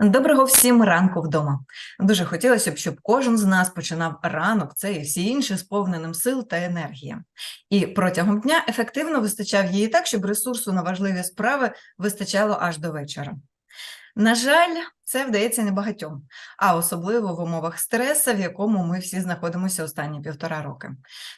Доброго всім ранку вдома. Дуже хотілося б, щоб кожен з нас починав ранок, це і всі інші сповненим сил та енергії. І протягом дня ефективно вистачав її так, щоб ресурсу на важливі справи вистачало аж до вечора. На жаль, це вдається небагатьом, а особливо в умовах стреса, в якому ми всі знаходимося останні півтора роки.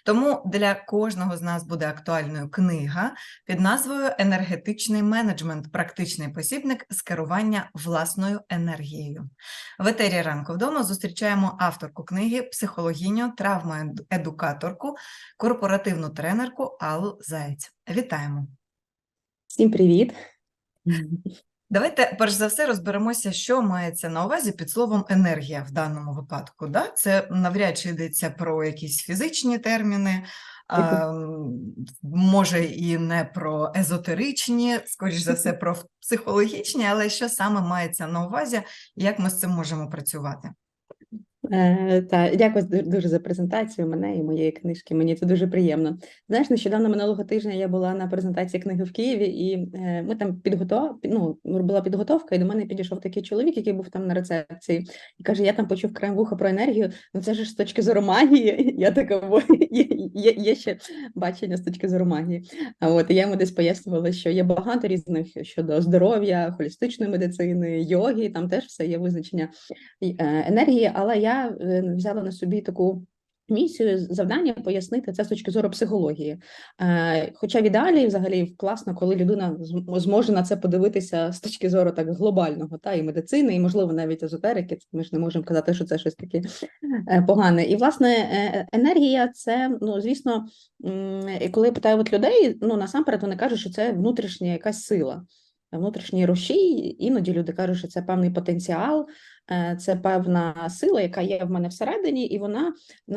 Тому для кожного з нас буде актуальною книга під назвою Енергетичний менеджмент, практичний посібник з керування власною енергією. В етері ранку вдома зустрічаємо авторку книги, психологіню, травмоедукаторку, корпоративну тренерку Аллу Заєць. Вітаємо! Всім привіт! Давайте перш за все розберемося, що мається на увазі під словом енергія в даному випадку. Да? Це навряд чи йдеться про якісь фізичні терміни, а, може і не про езотеричні, скоріш за все, про психологічні, але що саме мається на увазі, як ми з цим можемо працювати? Е, Та дякую дуже за презентацію мене і моєї книжки. Мені це дуже приємно. Знаєш, нещодавно минулого тижня я була на презентації книги в Києві, і е, ми там підготов... ну, була підготовка, і до мене підійшов такий чоловік, який був там на рецепції, і каже: Я там почув краєм вуха про енергію. Ну це ж з точки зору магії. Я така «Во, є, є, ще бачення з точки зору магії. А от я йому десь пояснювала, що є багато різних щодо здоров'я, холістичної медицини, йоги. Там теж все є визначення е, енергії, але я е, взяла на собі таку місію завдання пояснити це з точки зору психології. Е, Хоча в ідеалі взагалі класно, коли людина зм- зможе на це подивитися з точки зору так глобального, та і медицини, і можливо навіть езотерики. Ми ж не можемо казати, що це щось таке е, погане. І власне енергія це ну звісно, коли я питаю от людей, ну насамперед вони кажуть, що це внутрішня якась сила. Внутрішній рушій, іноді люди кажуть, що це певний потенціал, е, це певна сила, яка є в мене всередині, і вона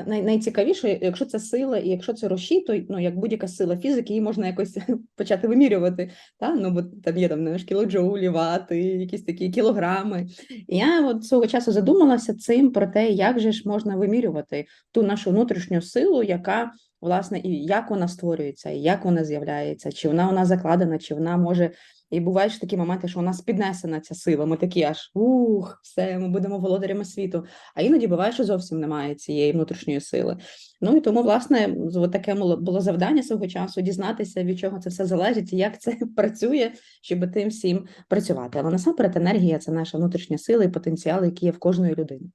найцікавіше, якщо це сила, і якщо це рушій, то ну як будь-яка сила фізики, її можна якось почати вимірювати. Та? Ну, бо там є там кілоджоулі, вати, якісь такі кілограми. І я от свого часу задумалася цим про те, як же ж можна вимірювати ту нашу внутрішню силу, яка власне і як вона створюється, і як вона з'являється, чи вона нас закладена, чи вона може. І бувають такі моменти, що у нас піднесена ця сила. Ми такі аж ух, все, ми будемо володарями світу. А іноді буває, що зовсім немає цієї внутрішньої сили. Ну і тому, власне, таке було завдання свого часу дізнатися, від чого це все залежить і як це працює, щоб тим всім працювати. Але насамперед енергія це наша внутрішня сила і потенціал, який є в кожної людини.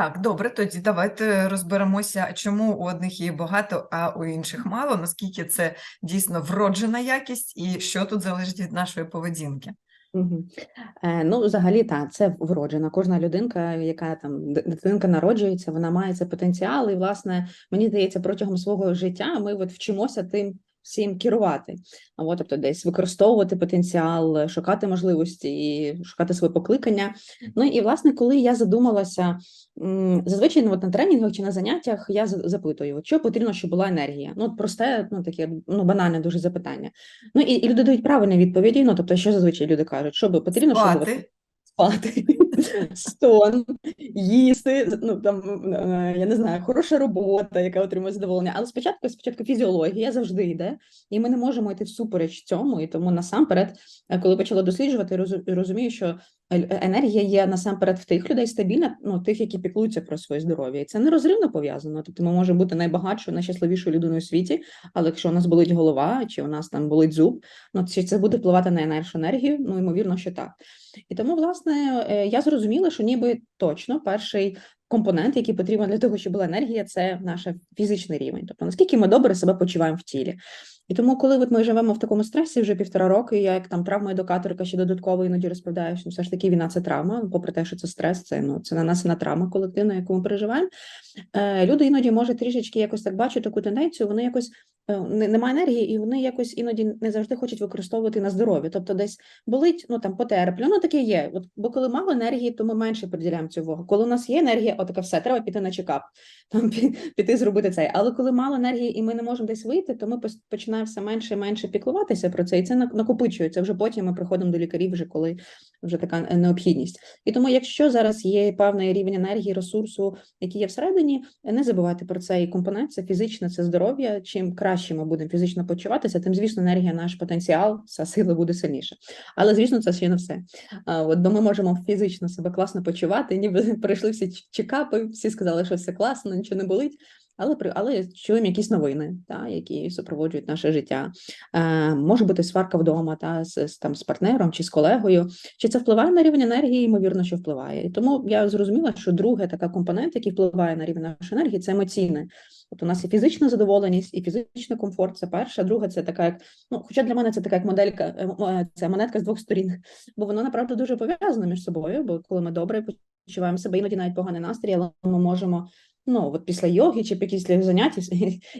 Так, добре, тоді давайте розберемося, чому у одних її багато, а у інших мало, наскільки це дійсно вроджена якість, і що тут залежить від нашої поведінки. Мгм. Е, ну, взагалі, так, це вроджена. Кожна людинка, яка там дитинка народжується, вона має цей потенціал. І, власне, мені здається, протягом свого життя ми от вчимося тим всім керувати. А от, тобто, десь використовувати потенціал, шукати можливості і шукати своє покликання. Ну і власне, коли я задумалася, зазвичай ну, от на тренінгах чи на заняттях я запитую, що потрібно, щоб була енергія. Ну, от просте, ну таке ну банальне дуже запитання. Ну і, і люди дають правильні відповіді. Ну тобто, що зазвичай люди кажуть, що би потрібно, щоб Спати. Спати, сон, їсти, ну там е, я не знаю, хороша робота, яка отримує задоволення. Але спочатку, спочатку фізіологія завжди йде, і ми не можемо йти всупереч цьому. І тому насамперед, е, коли почала досліджувати, розумію, що е- енергія є насамперед в тих людей стабільна, ну тих, які піклуються про своє здоров'я, і це нерозривно пов'язано. Тобто, ми можемо бути найбагатшою, найщасливішою людиною у світі, але якщо у нас болить голова, чи у нас там болить зуб, ну чи це буде впливати на нашу енергію? Ну ймовірно, що так. І тому, власне, е, я зрозуміла, що ніби точно перший компонент, який потрібен для того, щоб була енергія, це наш фізичний рівень. Тобто наскільки ми добре себе почуваємо в тілі. І тому, коли от ми живемо в такому стресі вже півтора роки, я як там травмоедукаторка ще додатково іноді розповідаю, що все ж таки війна це травма, попри те, що це стрес, це ну це нанесена травма колективна, яку ми переживаємо. Е, люди іноді можуть трішечки якось так бачать таку тенденцію, вони якось немає енергії, і вони якось іноді не завжди хочуть використовувати на здоров'я. Тобто, десь болить, ну там потерплю, ну таке є. От бо коли мало енергії, то ми менше приділяємо цю увагу. Коли у нас є енергія, отака все, треба піти на чекап, там піти зробити цей. Але коли мало енергії і ми не можемо десь вийти, то ми починаємо все менше і менше піклуватися про це, і це накопичується. Вже потім ми приходимо до лікарів, вже коли вже така е, необхідність. І тому, якщо зараз є певний рівень енергії, ресурсу, який є всередині, не забувайте про цей компонент, це фізичне, це здоров'я. Чим краще. Краще ми будемо фізично почуватися, тим, звісно, енергія, наш потенціал, вся сила буде сильніша. Але, звісно, це ще не все. От, бо ми можемо фізично себе класно почувати, ніби пройшли всі чекапи, всі сказали, що все класно, нічого не болить. Але але чуємо якісь новини, та, які супроводжують наше життя. Е, може бути сварка вдома та з, з там з партнером чи з колегою. Чи це впливає на рівень енергії? Ймовірно, що впливає. І тому я зрозуміла, що друге така компонент, який впливає на рівень нашої енергії, це емоційне. От у нас і фізична задоволеність і фізичний комфорт. Це перша, друга це така, як ну, хоча для мене це така як моделька, е, е, це монетка з двох сторін, бо воно направду дуже пов'язано між собою. Бо коли ми добре почуваємо себе, іноді навіть поганий настрій, але ми можемо ну от після йоги чи після занять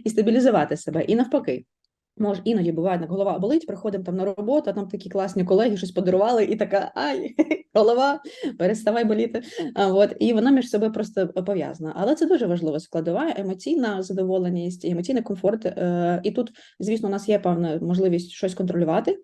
і стабілізувати себе. І навпаки. Може, іноді буває, як голова болить, приходимо там на роботу, а там такі класні колеги щось подарували, і така ай, голова, переставай боліти. А, от, і вона між собою просто пов'язана. Але це дуже важлива складова, емоційна задоволеність, емоційний комфорт. Е, і тут, звісно, у нас є певна можливість щось контролювати,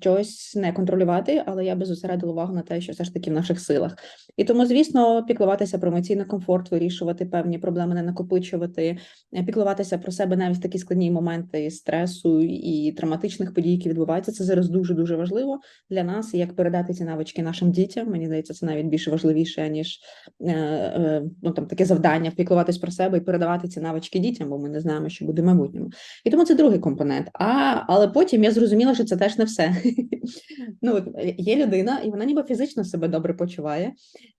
щось не контролювати, але я би зосередила увагу на те, що все ж таки в наших силах. І тому, звісно, піклуватися про емоційний комфорт, вирішувати певні проблеми, не накопичувати, е, піклуватися про себе навіть в такі складні моменти стресу і травматичних подій, які відбуваються. Це зараз дуже дуже важливо для нас. Як передати ці навички нашим дітям. Мені здається, це навіть більше важливіше ніж е, е, ну там таке завдання піклуватись про себе і передавати ці навички дітям, бо ми не знаємо, що буде майбутньому. І тому це другий компонент. А але потім я зрозуміла, що це теж не все. Ну е, є людина, і вона ніби фізично себе добре почуває,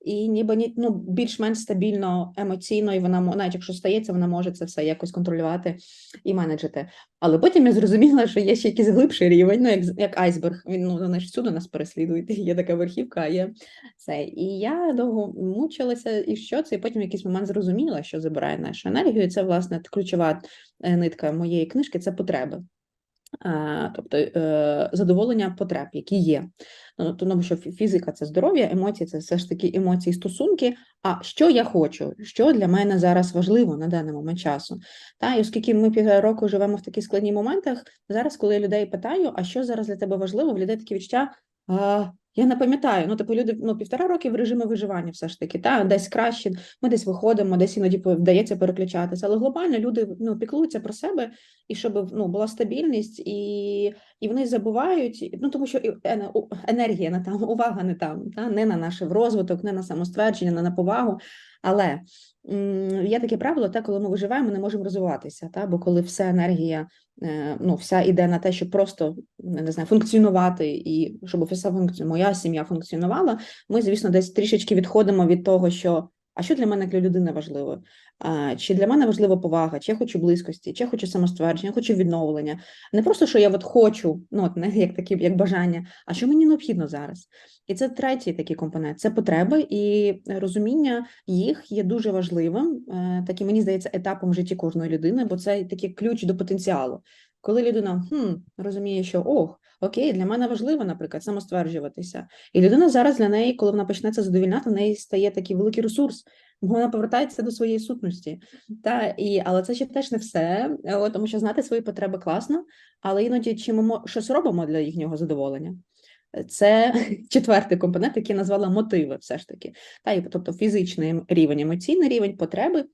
і ніби ні, ну, більш-менш стабільно емоційно, і вона навіть якщо стається, вона може це все якось контролювати і менеджити. Але потім я зрозуміла, що є ще якийсь глибший рівень, ну як як айсберг. Він ну вони ж всюди нас переслідують. Є така верхівка, є це. І я довго мучилася, і що це, і потім в якийсь момент зрозуміла, що забирає нашу енергію. І це власне ключова е, нитка моєї книжки це потреби. А, Тобто е, задоволення потреб, які є. Ну, Тому що фізика це здоров'я, емоції це все ж таки емоції, стосунки. А що я хочу, що для мене зараз важливо на даний момент часу? Та і оскільки ми півтора року живемо в таких складних моментах, зараз, коли я людей питаю, а що зараз для тебе важливо, в людей такі відчуття. Я не пам'ятаю, ну типу люди ну півтора роки в режимі виживання, все ж таки, та десь краще, ми десь виходимо, десь іноді вдається переключатися. Але глобально люди ну піклуються про себе і щоб ну була стабільність, і, і вони забувають, ну тому що енергія не там, увага не там, та не на наш розвиток, не на самоствердження, не на повагу. Але є таке правило, те, коли ми виживаємо, ми не можемо розвиватися. Та? Бо коли вся енергія, е, ну, вся іде на те, щоб просто не знаю, функціонувати, і щоб вся функція, моя сім'я функціонувала, ми, звісно, десь трішечки відходимо від того, що. А що для мене як для людини важливо? А, чи для мене важлива повага, чи я хочу близькості, чи я хочу самоствердження, хочу відновлення. Не просто, що я от хочу, ну от не як такі, як бажання, а що мені необхідно зараз. І це третій такий компонент це потреби, і розуміння їх є дуже важливим, е, таким, мені здається, етапом в житті кожної людини, бо це такий ключ до потенціалу. Коли людина хм, розуміє, що ох, окей, для мене важливо, наприклад, самостверджуватися. І людина зараз для неї, коли вона почне це задовільняти, в неї стає такий великий ресурс, бо вона повертається до своєї сутності. Та, і, але це ще теж не все, е, тому що знати свої потреби класно, але іноді чи ми щось робимо для їхнього задоволення. Це четвертий компонент, який я назвала мотиви, все ж таки. Та, тобто фізичний рівень, емоційний рівень, потреби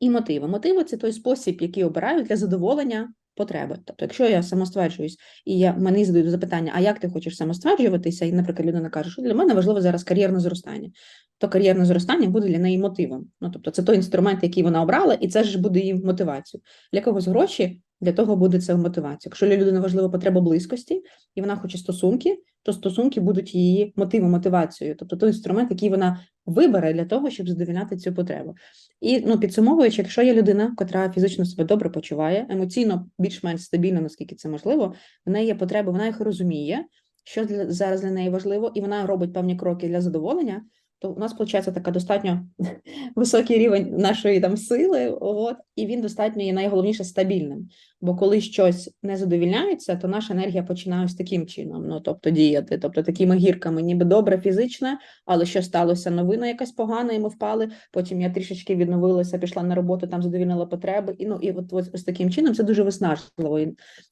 і мотиви. Мотиви це той спосіб, який обираю для задоволення потреби. Тобто, якщо я самостверджуюсь, і я мені задають запитання, а як ти хочеш самостверджуватися, і, наприклад, людина каже, що для мене важливо зараз кар'єрне зростання, то кар'єрне зростання буде для неї мотивом. Ну, тобто, це той інструмент, який вона обрала, і це ж буде її мотивацією. Для когось гроші, для того буде це мотивація. Якщо для людини важлива потреба близькості, і вона хоче стосунки, то стосунки будуть її мотивом, мотивацією, тобто той інструмент, який вона вибере для того, щоб задовільняти цю потребу. І ну, підсумовуючи, якщо є людина, яка фізично себе добре почуває, емоційно більш-менш стабільно, наскільки це можливо, в неї є потреби, вона їх розуміє, що для, зараз для неї важливо, і вона робить певні кроки для задоволення, то у нас виходить така достатньо високий рівень нашої там сили, от, і він достатньо є найголовніше стабільним. Бо коли щось не задовільняється, то наша енергія починає ось таким чином, ну тобто діяти, тобто такими гірками, ніби добре фізичне, але що сталося? Новина якась погана, і ми впали. Потім я трішечки відновилася, пішла на роботу, там задовільнила потреби. І ну і от, от ось таким чином це дуже виснажливо.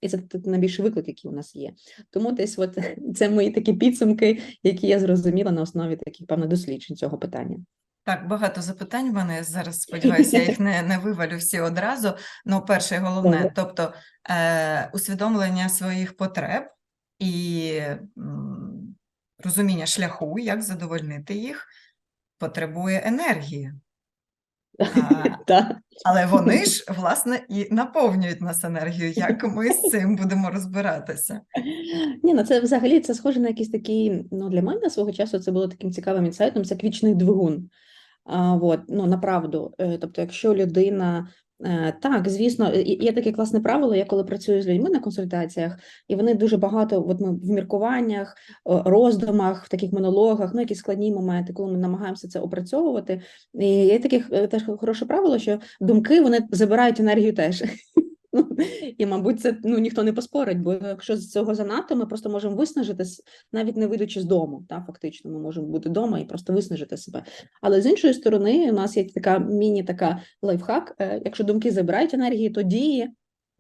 І, це найбільший виклик, який у нас є. Тому десь от це мої такі підсумки, які я зрозуміла на основі таких певно досліджень цього питання. Так, багато запитань в мене. Зараз сподіваюся, я їх не, не вивалю всі одразу. Ну, перше і головне, тобто е, усвідомлення своїх потреб і м, розуміння шляху, як задовольнити їх, потребує енергії. А, але вони ж, власне, і наповнюють нас енергією. Як ми з цим будемо розбиратися? Ні, ну це взагалі це схоже на якийсь такий, ну для мене свого часу це було таким цікавим інсайтом, це як вічний двигун. А, от, ну, направду. Е, Тобто, якщо людина. е, Так, звісно, є таке класне правило. Я коли працюю з людьми на консультаціях, і вони дуже багато, от ми в міркуваннях, роздумах, в таких монологах, ну якісь складні моменти, коли ми намагаємося це опрацьовувати. І є таке е, теж хороше правило, що думки вони забирають енергію теж. І, мабуть, це ну ніхто не поспорить, бо якщо з цього занадто, ми просто можемо виснажитись, навіть не вийдучи з дому. Та фактично, ми можемо бути вдома і просто виснажити себе. Але з іншої сторони, у нас є така міні така лайфхак. е, Якщо думки забирають енергію, то дії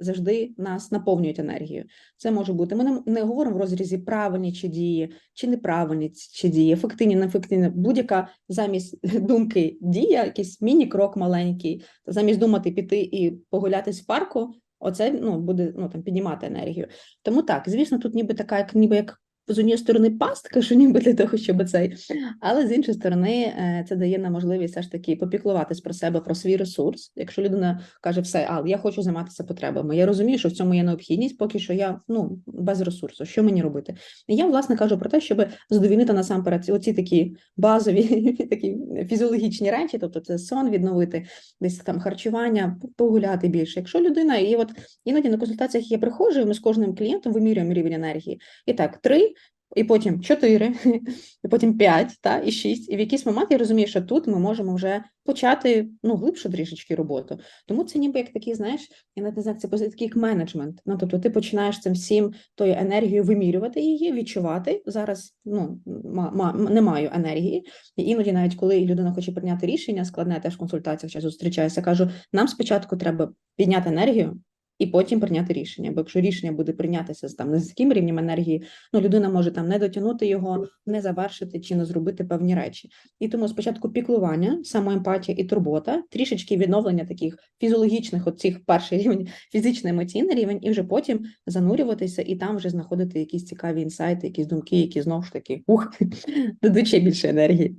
завжди нас наповнюють енергією. Це може бути. Ми не, говоримо в розрізі правильні чи дії, чи неправильні чи дії, ефективні, неефективні. Будь-яка замість думки дія, якийсь міні-крок маленький, замість думати піти і погулятись в парку. Оце ну буде ну там піднімати енергію. Тому так, звісно, тут ніби така, як ніби як з однієї сторони пастка, що ніби для того, щоб цей, але з іншої сторони, е, це дає нам можливість все ж таки попіклуватись про себе, про свій ресурс. Якщо людина каже, все, а я хочу займатися потребами. Я розумію, що в цьому є необхідність, поки що я ну без ресурсу. Що мені робити? І я власне кажу про те, щоб задовільнити насамперед оці такі базові, такі фізіологічні речі, тобто це сон відновити, десь там харчування, погуляти більше. Якщо людина, і от іноді на консультаціях я приходжу, ми з кожним клієнтом вимірюємо рівень енергії. І так, три, і потім чотири, і потім п'ять, та, і шість. І в якийсь момент я розумію, що тут ми можемо вже почати ну, глибше трішечки роботу. Тому це ніби як такий, знаєш, я не знаю, це такий як менеджмент. Ну, тобто ти починаєш цим всім тою енергією вимірювати її, відчувати. Зараз ну, ма, ма, не маю енергії. І іноді, навіть коли людина хоче прийняти рішення, складне теж в консультаціях час зустрічаюся, кажу: нам спочатку треба підняти енергію. І потім прийняти рішення. Бо якщо рішення буде прийнятися з там низьким рівнем енергії, ну людина може там не дотягнути його, не завершити чи не зробити певні речі. І тому спочатку піклування, самоемпатія і турбота, трішечки відновлення таких фізіологічних, оцих перший рівень, фізично-емоційний рівень, і вже потім занурюватися і там вже знаходити якісь цікаві інсайти, якісь думки, які знову ж таки ух, дадуть ще більше енергії.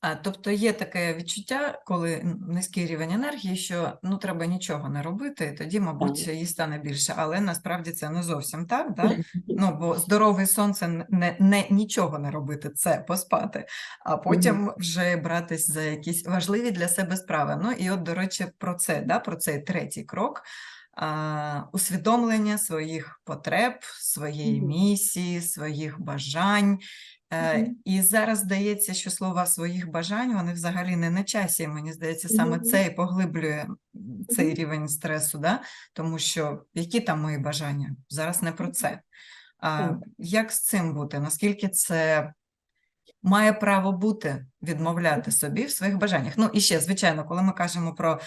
А, тобто є таке відчуття, коли низький рівень енергії, що ну треба нічого не робити, і тоді, мабуть, її стане більше. Але насправді це не зовсім так, да? Ну, бо здоровий сон це н- не, не нічого не робити, це поспати, а потім вже братись за якісь важливі для себе справи. Ну і от, до речі, про це, да? про цей третій крок. А, усвідомлення своїх потреб, своєї місії, своїх бажань. Е, Мгм. І зараз здається, що слова своїх бажань вони взагалі не на часі. Мені здається, саме Мгм. це і поглиблює цей Мгм. рівень стресу, да? тому що які там мої бажання? Зараз не про це. А Так. як з цим бути? Наскільки це має право бути відмовляти собі в своїх бажаннях? Ну і ще, звичайно, коли ми кажемо про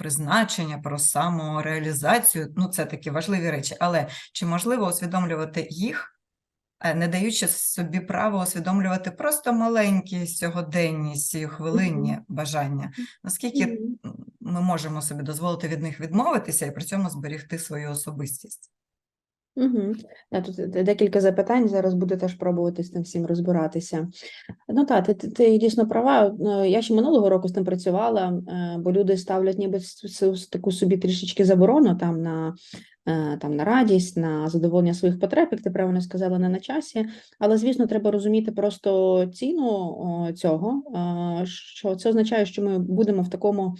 призначення, про самореалізацію, ну це такі важливі речі, але чи можливо усвідомлювати їх? е, не даючи собі право усвідомлювати просто маленькі сьогоденні, сьогоденні бажання. Наскільки ми можемо собі дозволити від них відмовитися і при цьому зберігти свою особистість? Угу. Тут декілька запитань, зараз буду теж пробувати з тим всім розбиратися. Ну так, ти, ти, ти дійсно права. Е, Я ще минулого року з тим працювала, е, бо люди ставлять ніби таку собі трішечки заборону там на, е, там на радість, на задоволення своїх потреб, як ти правильно сказала, не на часі. Але, звісно, треба розуміти просто ціну цього, що це означає, що ми будемо в такому.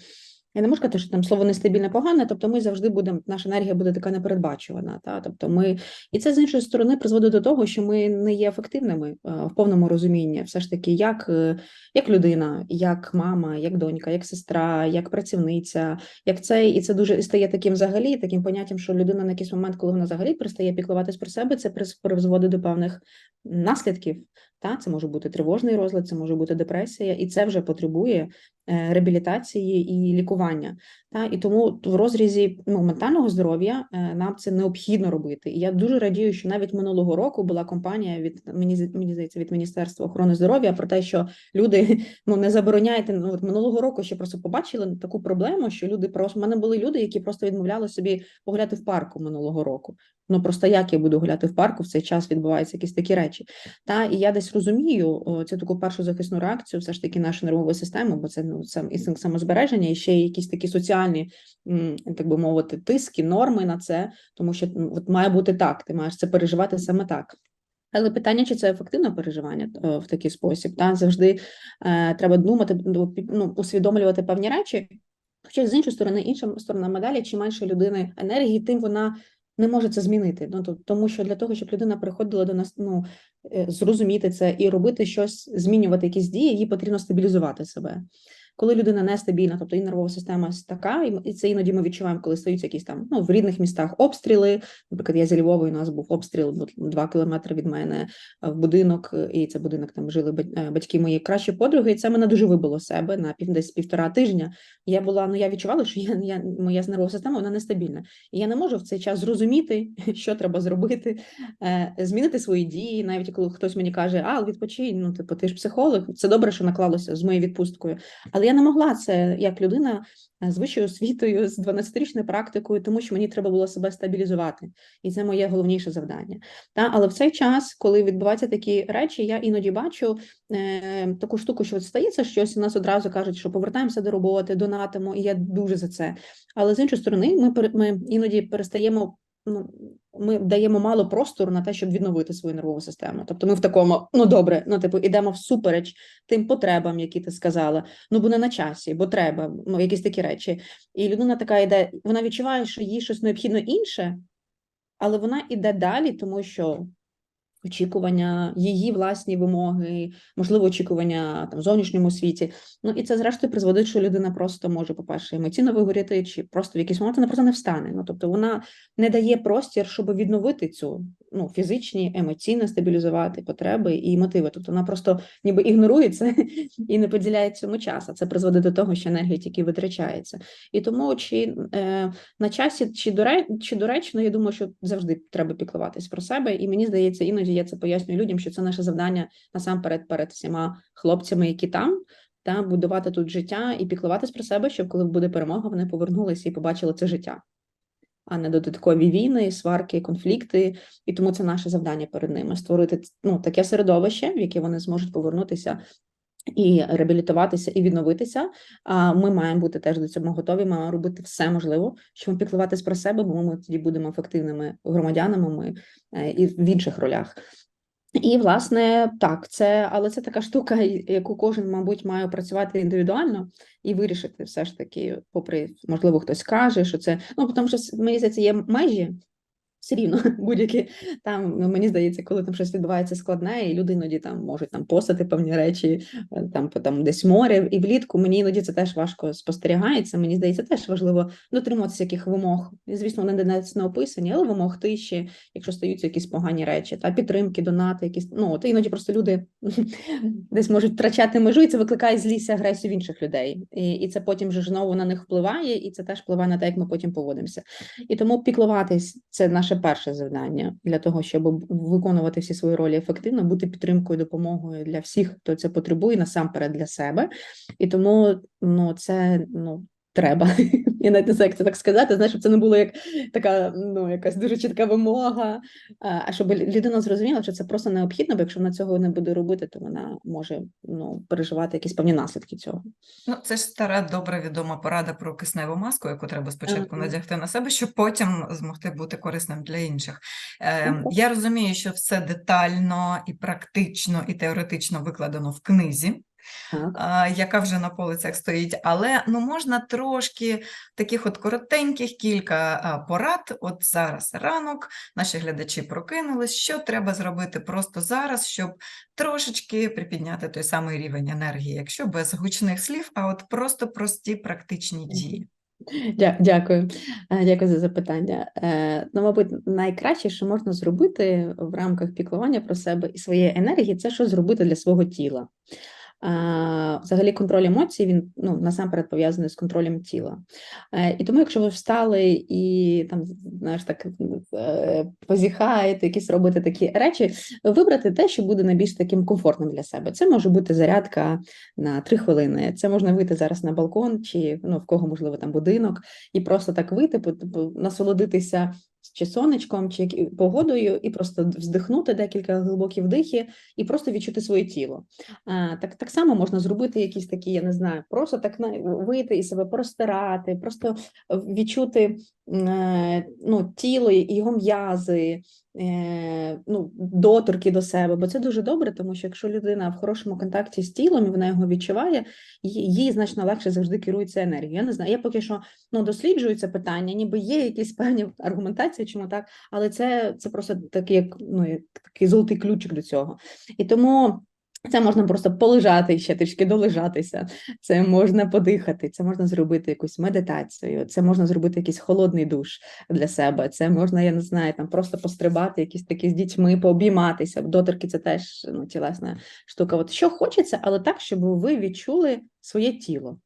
Я не можу сказати, що там слово нестабільне погане, тобто ми завжди будемо, наша енергія буде така непередбачувана. Та? Тобто ми, і це з іншої сторони призводить до того, що ми не є ефективними е, в повному розумінні, все ж таки, як, е, як людина, як мама, як донька, як сестра, як працівниця, як це, і це дуже і стає таким взагалі, таким поняттям, що людина на якийсь момент, коли вона взагалі перестає піклуватись про себе, це призводить до певних наслідків. Та, це може бути тривожний розлад, це може бути депресія, і це вже потребує реабілітації і лікування. Та, і тому в розрізі ну, ментального здоров'я е, нам це необхідно робити. І я дуже радію, що навіть минулого року була компанія від мені мені здається від Міністерства охорони здоров'я про те, що люди ну не забороняйте. Ну от минулого року ще просто побачили таку проблему, що люди просто в мене були люди, які просто відмовляли собі погуляти в парку минулого року. Ну просто як я буду гуляти в парку в цей час відбуваються якісь такі речі. Та і я десь розумію цю таку першу захисну реакцію, все ж таки нашу нервову систему, бо це ну сам інстинкт самозбереження, і ще якісь такі соціальні, так би мовити, тиски, норми на це, тому що ну, от має бути так, ти маєш це переживати саме так. Але питання, чи це ефективне переживання е, в такий спосіб, та завжди е, треба думати, ну, усвідомлювати певні речі. Хоча з іншої сторони, інша сторона медалі, чим менше людини енергії, тим вона не може це змінити. Ну то тому, що для того, щоб людина приходила до нас, ну е, зрозуміти це і робити щось, змінювати якісь дії, їй потрібно стабілізувати себе. Коли людина нестабільна, тобто і нервова система така, і це іноді ми відчуваємо, коли стаються якісь там ну в рідних містах обстріли. Наприклад, я зі Львова, у нас був обстріл два кілометри від мене е, в будинок, і це будинок там жили е, батьки моєї кращої подруги. І це мене дуже вибило себе на пів десь півтора тижня. Я була, ну я відчувала, що я, я моя нервова система вона нестабільна. І я не можу в цей час зрозуміти, що треба зробити, е, змінити свої дії, навіть коли хтось мені каже, а відпочинь, ну типу, ти ж психолог, це добре, що наклалося з моєю відпусткою. Але я не могла це як людина е, з вищою освітою, з 12-річною практикою, тому що мені треба було себе стабілізувати, і це моє головніше завдання. Та але в цей час, коли відбуваються такі речі, я іноді бачу е, таку штуку, що от стається щось, і нас одразу кажуть, що повертаємося до роботи, донатимо, і я дуже за це. Але з іншої сторони, ми ми іноді перестаємо. Ну, ми даємо мало простору на те, щоб відновити свою нервову систему. Тобто ми в такому, ну добре, ну типу, ідемо всупереч тим потребам, які ти сказала. Ну бо не на часі, бо треба, ну якісь такі речі. І людина така йде, вона відчуває, що їй щось необхідно інше, але вона йде далі, тому що очікування, її власні вимоги, можливо, очікування там в зовнішньому світі. Ну і це зрештою призводить, що людина просто може, по-перше, емоційно вигоріти, чи просто в якийсь момент вона просто не встане. Ну тобто вона не дає простір, щоб відновити цю ну фізичні, емоційно стабілізувати потреби і мотиви. Тобто вона просто ніби ігнорує це і не поділяє цьому час. А це призводить до того, що енергія тільки витрачається. І тому чи е, на часі, чи доре, чи доречно, я думаю, що завжди треба піклуватись про себе. І мені здається, іноді я це пояснюю людям, що це наше завдання насамперед перед всіма хлопцями, які там. Та будувати тут життя і піклуватись про себе, щоб коли буде перемога, вони повернулися і побачили це життя, а не додаткові війни, сварки, конфлікти. І тому це наше завдання перед ними створити ну, таке середовище, в яке вони зможуть повернутися і реабілітуватися і відновитися. А ми маємо бути теж до цього готові. Маємо робити все можливе, щоб піклуватись про себе, бо ми тоді будемо ефективними громадянами. Ми е, і в інших ролях. І, власне, так, це, але це така штука, яку кожен, мабуть, має опрацювати індивідуально і вирішити все ж таки, попри, можливо, хтось каже, що це, ну, тому що, мені здається, є межі, все рівно будь-які там, ну, мені здається, коли там щось відбувається складне, і люди іноді там можуть там постати певні речі, е, там, там десь море, і влітку мені іноді це теж важко спостерігається. Мені здається, теж важливо дотримуватися яких вимог. І, звісно, вони десь не описані, але вимог тиші, якщо стаються якісь погані речі, та підтримки, донати, якісь ну от іноді просто люди десь можуть втрачати межу, і це викликає злість агресію в інших людей. І, і це потім вже знову на них впливає, і це теж впливає на те, як ми потім поводимося. І тому піклуватись це наше перше завдання для того, щоб виконувати всі свої ролі ефективно, бути підтримкою, допомогою для всіх, хто це потребує, насамперед для себе. І тому ну це ну. Треба, я навіть не знаю, як це так сказати. Знаєш, щоб це не було як така, ну якась дуже чітка вимога. А щоб людина зрозуміла, що це просто необхідно, бо якщо вона цього не буде робити, то вона може ну переживати якісь певні наслідки цього. Ну, це ж стара добре відома порада про кисневу маску, яку треба спочатку надягти на себе, щоб потім змогти бути корисним для інших. Ага. Я розумію, що все детально і практично, і теоретично викладено в книзі, Так. а, яка вже на полицях стоїть, але ну можна трошки таких от коротеньких кілька а, порад. От зараз ранок, наші глядачі прокинулись. Що треба зробити просто зараз, щоб трошечки припідняти той самий рівень енергії, якщо без гучних слів, а от просто прості практичні дії. Дя- Дякую, дякую за запитання. Е, Ну, мабуть, найкраще, що можна зробити в рамках піклування про себе і своєї енергії, це що зробити для свого тіла. Взагалі, контроль емоцій він ну насамперед пов'язаний з контролем тіла. Е, І тому, якщо ви встали і там знаєш, так е, позіхаєте, якісь робите такі речі, вибрати те, що буде найбільш таким комфортним для себе. Це може бути зарядка на три хвилини. Це можна вийти зараз на балкон, чи ну в кого можливо там будинок, і просто так вийти, насолодитися чи сонечком, чи погодою, і просто вздихнути декілька глибоких вдихів, і просто відчути своє тіло. А, так, так само можна зробити якісь такі, я не знаю, просто так вийти і себе простирати, просто відчути е, ну, тіло, його м'язи, е, ну, доторки до себе, бо це дуже добре, тому що якщо людина в хорошому контакті з тілом, і вона його відчуває, їй значно легше завжди керується енергією. Я не знаю, я поки що ну, досліджую це питання, ніби є якісь певні аргументації, чому так, але це, це просто такий, ну, такий золотий ключик до цього. І тому. Це можна просто полежати ще трішки долежатися, це можна подихати, це можна зробити якусь медитацію, це можна зробити якийсь холодний душ для себе. Це можна, я не знаю, там просто пострибати, якісь такі з дітьми, пообійматися. Доторки це теж ну, тілесна штука. От що хочеться, але так, щоб ви відчули своє тіло.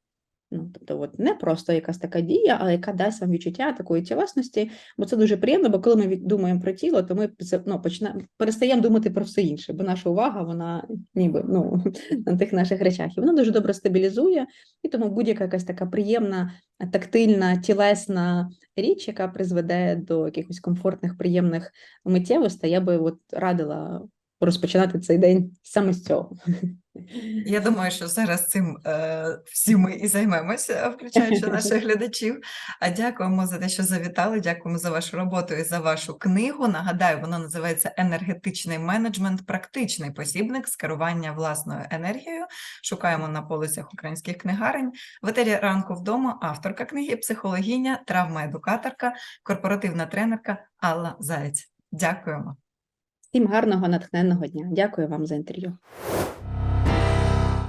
Ну, тобто, от не просто якась така дія, але яка дасть вам відчуття такої тілесності, бо це дуже приємно, бо коли ми думаємо про тіло, то ми ну, починаємо, перестаємо думати про все інше, бо наша увага, вона ніби ну, на тих наших речах. І вона дуже добре стабілізує, і тому будь-яка якась така приємна, тактильна, тілесна річ, яка призведе до якихось комфортних, приємних миттєвостей, я би от радила розпочинати цей день саме з цього. Я думаю, що зараз цим е, всі ми і займемося, включаючи наших глядачів. А дякуємо за те, що завітали. Дякуємо за вашу роботу і за вашу книгу. Нагадаю, вона називається Енергетичний менеджмент, практичний посібник з керування власною енергією. Шукаємо на полицях українських книгарень. В етері ранку вдома авторка книги, психологиня, травмоедукаторка, корпоративна тренерка Алла Заєць. Дякуємо. Всім гарного натхненного дня. Дякую вам за інтерв'ю.